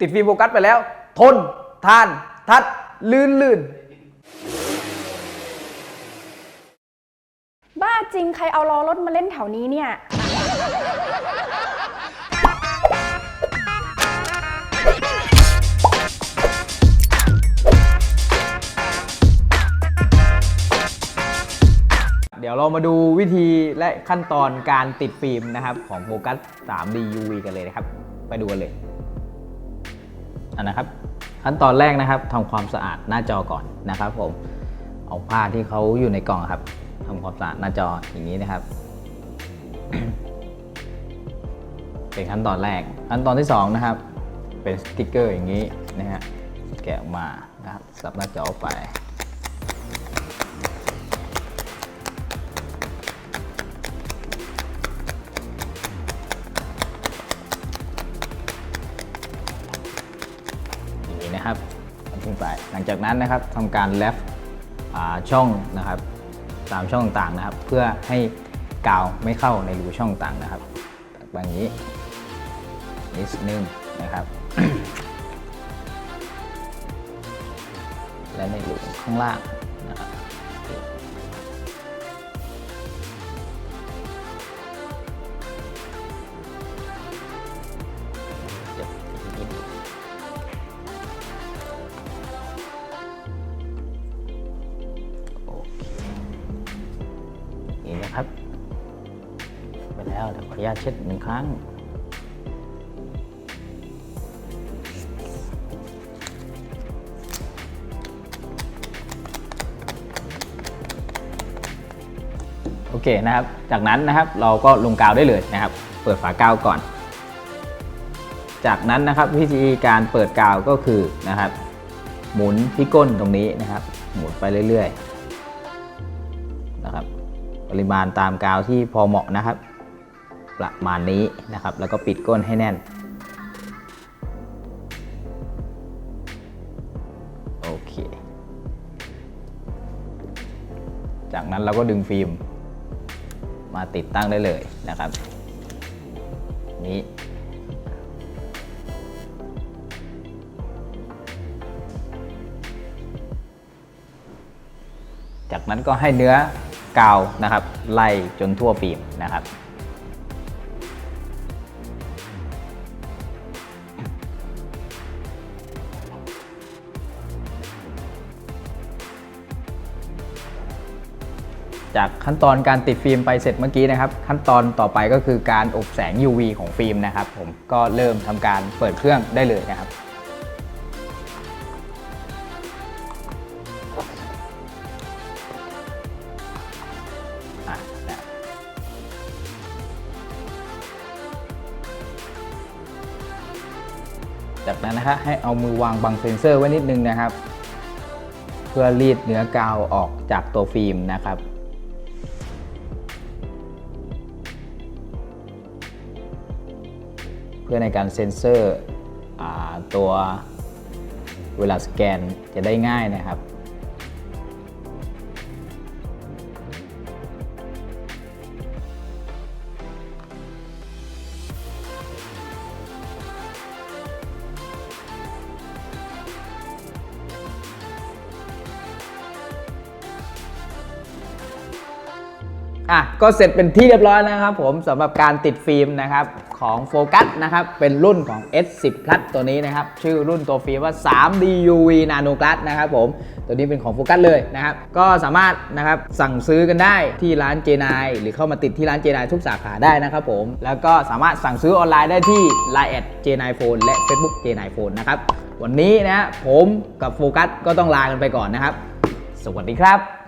ติดฟิล์มโฟกัสไปแล้ว ทน ทาน ทัด ลื่นลื่นบ้าจริงใครเอาล้อรถมาเล่นแถวนี้เนี่ย เดี๋ยวเรามาดูวิธีและขั้นตอนการติดฟิล์มนะครับ ของโฟกัส 3D UV กันเลยนะครับ ไปดูกันเลยอั นะครับ ขั้นตอนแรกนะครับทำความสะอาดหน้าจอก่อนนะครับผมเอาผ้าที่เขาอยู่ในกล่องครับทำความสะอาดหน้าจออย่างนี้นะครับ เป็นขั้นตอนแรก ขั้นตอนที่2นะครับ เป็นสติกเกอร์อย่างนี้นะฮะแกะออกมานะครับสับหน้าจอไป นะครับขึ้นไป หลังจากนั้นนะครับทำการแลฟช่องนะครับตามช่องต่างๆนะครับ เพื่อให้กาวไม่เข้าในรูช่องต่างนะครับแบบนี้นิดนึงนะครับ และในรูข้างล่าง นะครับ ไปแล้วเดี๋ยวขออนุญาตเช็ดหนึ่งครั้ง โอเคนะครับ จากนั้นนะครับเราก็ลงกาวได้เลยนะครับ เปิดฝากาวก่อน จากนั้นนะครับวิธีการเปิดกาวก็คือนะครับ หมุนที่ก้นตรงนี้นะครับ หมุนไปเรื่อยๆ ปริมาณตามกาวที่พอเหมาะนะครับ ประมาณนี้นะครับ แล้วก็ปิดก้นให้แน่น โอเค จากนั้นเราก็ดึงฟิล์ม มาติดตั้งได้เลยนะครับ นี้จากนั้นก็ให้เนื้อ กาวนะครับ ไล่จนทั่วฟิล์มนะครับจากขั้นตอนการติดฟิล์มไปเสร็จเมื่อกี้นะครับ ขั้นตอนต่อไปก็คือการอบแสง UV ของฟิล์มนะครับ ผมก็เริ่มทำการเปิดเครื่องได้เลยนะครับ จากนั้นนะฮะให้เอามือวางบังเซนเซอร์ไว้นิดนึงนะครับ เพื่อรีดเนื้อกาวออกจากตัวฟิล์มนะครับเพื่อในการเซ็นเซอร์อตัวเวลาสแกนจะได้ง่ายนะครับ อะก็เสร็จเป็นที่เรียบร้อยนะครับผมสำหรับการติดฟิล์มนะครับของโฟกัสนะครับเป็นรุ่นของ S10 Plus ตัวนี้นะครับ ชื่อรุ่นตัวฟิล์มว่า 3D UV Nano Glass นะครับผมตัวนี้เป็นของโฟกัสเลยนะครับ ก็สามารถนะครับสั่งซื้อกันได้ที่ร้านเจนายหรือเข้ามาติดที่ร้านเจนายทุกสาขาได้นะครับผม แล้วก็สามารถสั่งซื้อออนไลน์ได้ที่ Line แอดเจนายโฟนและ Facebook เจนายโฟนนะครับวันนี้นะผมกับโฟกัสก็ต้องลากันไปก่อนนะครับ สวัสดีครับ